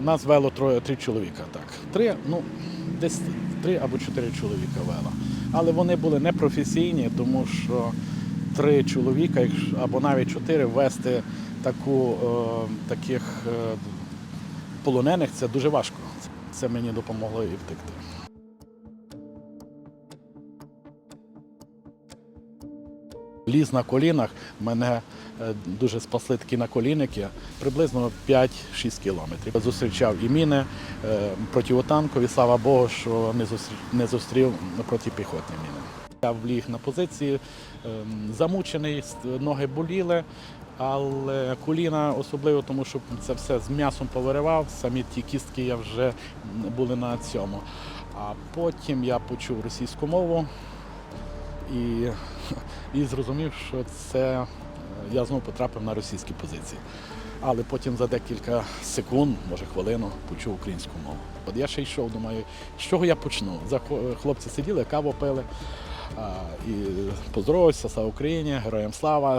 нас вело троє, три чоловіка. Так. Три, ну, десь три або чотири чоловіка вело. Але вони були непрофесійні, тому що три чоловіка або навіть чотири вести таку, е, таких е, полонених це дуже важко. Це мені допомогло і втекти. Ліз на колінах, мене е, дуже спасли такі наколінники, приблизно 5-6 кілометрів. Зустрічав і міни е, противотанкові, слава Богу, що не зустрів, протипіхотні міни. Я вліг на позиції, ем, замучений, ноги боліли, але коліна особливо, тому що це все з м'ясом повиривав, самі ті кістки я вже були на цьому. А потім я почув російську мову і, і зрозумів, що це е, я знову потрапив на російські позиції. Але потім за декілька секунд, може хвилину, почув українську мову. От я ще йшов, думаю, з чого я почну? За хлопці сиділи, каву пили. І поздоровався, слава Україні, героям слава.